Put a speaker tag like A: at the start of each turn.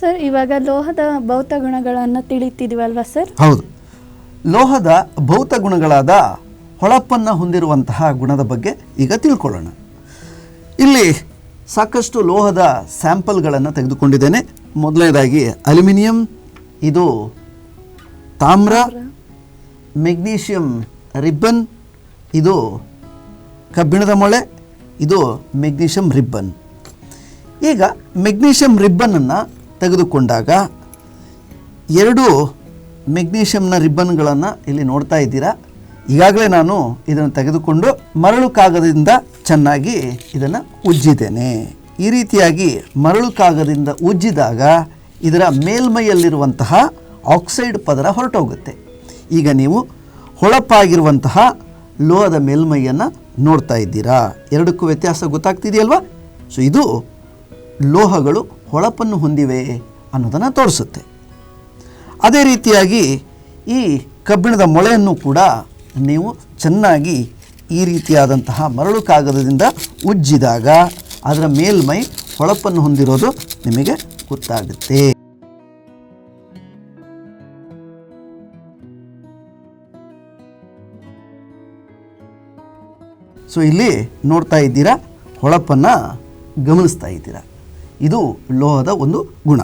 A: Sir ಇವಾಗ ಲೋಹದ ಭೌತ ಗುಣಗಳನ್ನು ತಿಳಿತಿದೀವಲ್ವಾ ಸರ್
B: ಹೌದು. ಲೋಹದ ಭೌತ ಗುಣಗಳಾದ ಹೊಳಪನ್ನು ಹೊಂದಿರುವಂತಹ ಗುಣದ ಬಗ್ಗೆ ಈಗ ತಿಳ್ಕೊಳ್ಳೋಣ. ಇಲ್ಲಿ ಸಾಕಷ್ಟು ಲೋಹದ ಸ್ಯಾಂಪಲ್ಗಳನ್ನು ತೆಗೆದುಕೊಂಡಿದ್ದೇನೆ. ಮೊದಲನೇದಾಗಿ ಅಲ್ಯೂಮಿನಿಯಂ, ಇದು ತಾಮ್ರ, ಮೆಗ್ನೀಷಿಯಂ ರಿಬ್ಬನ್, ಇದು ಕಬ್ಬಿಣದ ಮೊಳೆ, ಇದು ಮೆಗ್ನೀಷಿಯಂ ರಿಬ್ಬನ್. ಈಗ ಮೆಗ್ನೀಷಿಯಂ ರಿಬ್ಬನನ್ನು ತೆಗೆದುಕೊಂಡಾಗ ಎರಡು ಮೆಗ್ನೀಷಿಯಂನ ರಿಬ್ಬನ್ಗಳನ್ನು ಇಲ್ಲಿ ನೋಡ್ತಾ ಇದ್ದೀರಾ. ಈಗಾಗಲೇ ನಾನು ಇದನ್ನು ತೆಗೆದುಕೊಂಡು ಮರಳು ಕಾಗದದಿಂದ ಚೆನ್ನಾಗಿ ಇದನ್ನು ಉಜ್ಜಿದ್ದೇನೆ. ಈ ರೀತಿಯಾಗಿ ಮರಳು ಕಾಗದದಿಂದ ಉಜ್ಜಿದಾಗ ಇದರ ಮೇಲ್ಮೈಯಲ್ಲಿರುವಂತಹ ಆಕ್ಸೈಡ್ ಪದರ ಹೊರಟೋಗುತ್ತೆ. ಈಗ ನೀವು ಹೊಳಪಾಗಿರುವಂತಹ ಲೋಹದ ಮೇಲ್ಮೈಯನ್ನು ನೋಡ್ತಾ ಇದ್ದೀರಾ. ಎರಡಕ್ಕೂ ವ್ಯತ್ಯಾಸ ಗೊತ್ತಾಗ್ತಿದೆಯಲ್ವಾ? ಸೊ ಇದು ಲೋಹಗಳು ಹೊಳಪನ್ನು ಹೊಂದಿವೆ ಅನ್ನೋದನ್ನು ತೋರಿಸುತ್ತೆ. ಅದೇ ರೀತಿಯಾಗಿ ಈ ಕಬ್ಬಿಣದ ಮೊಳೆಯನ್ನು ಕೂಡ ನೀವು ಚೆನ್ನಾಗಿ ಈ ರೀತಿಯಾದಂತಹ ಮರಳು ಕಾಗದದಿಂದ ಉಜ್ಜಿದಾಗ ಅದರ ಮೇಲ್ಮೈ ಹೊಳಪನ್ನು ಹೊಂದಿರೋದು ನಿಮಗೆ ಗೊತ್ತಾಗುತ್ತೆ. ಸೊ ಇಲ್ಲಿ ನೋಡ್ತಾ ಇದ್ದೀರಾ, ಹೊಳಪನ್ನು ಗಮನಿಸ್ತಾ ಇದ್ದೀರಾ. ಇದು ಲೋಹದ ಒಂದು ಗುಣ.